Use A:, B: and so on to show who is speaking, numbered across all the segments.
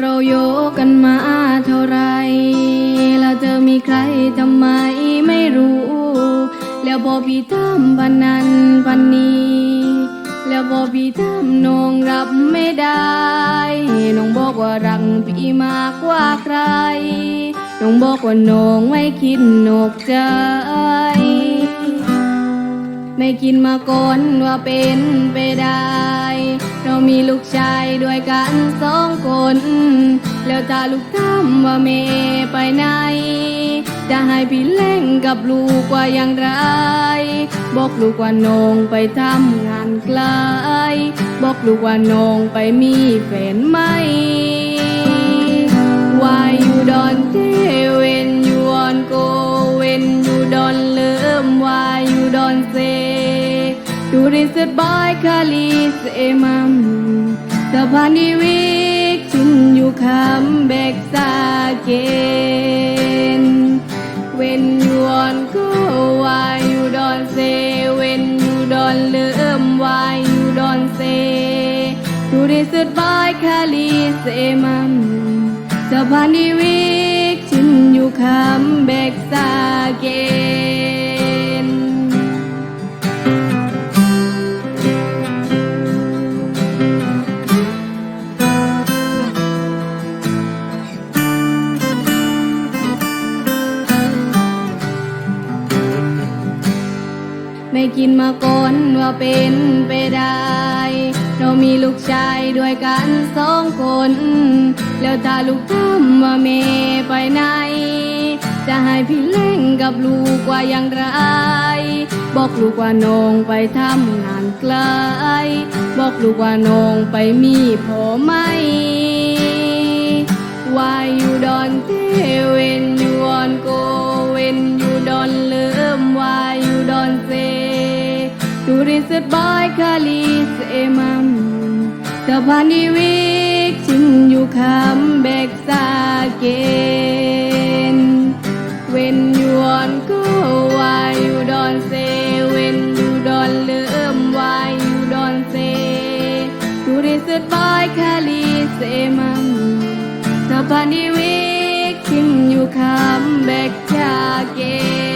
A: เราโยกกันมาเท่าไร แล้วเธอมีใครทำไมไม่รู้ แล้วบอพี่ทำพันนั้นพันนี้ แล้วบอพี่ทำน้องรับไม่ได้ น้องบอกว่ารักพี่มากกว่าใคร น้องบอกว่าน้องไม่คิดนอกใจ ไม่คิดมาก่อนว่าเป็นไปได้ เรามีลูกชายด้วยกันสองคน แล้วถ้าลูกถามว่าเมไปไหน จะให้พี่เล่งกับลูกว่าอย่างไร บอกลูกว่าน้องไปทำงานไกล บอกลูกว่าน้องไปมีแฟนไหม Why you don't tell say Do this by Khalis Imam The Pani week till you come back again When you want go why you don't say when you don't learn why you don't say Do this by Khalis Imam The Pani week till you come back again กินมาก่อนว่าเป็นไปได้ เรามีลูกชายด้วยกันสองคน แล้วถ้าลูกถามว่าเมไปไหน จะให้พี่เล่งกับลูกว่าอย่างไร บอกลูกว่าน้องไปทำงานไกล บอกลูกว่าน้องไปมีพ่อม Why Do this by Khalis Imam The Pani week till you come back again When you want go why you don't say when you don't learn why you don't say Do this by Khalis Imam The Pani week till you come back again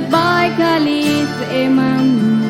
A: Do this by Khalis Imam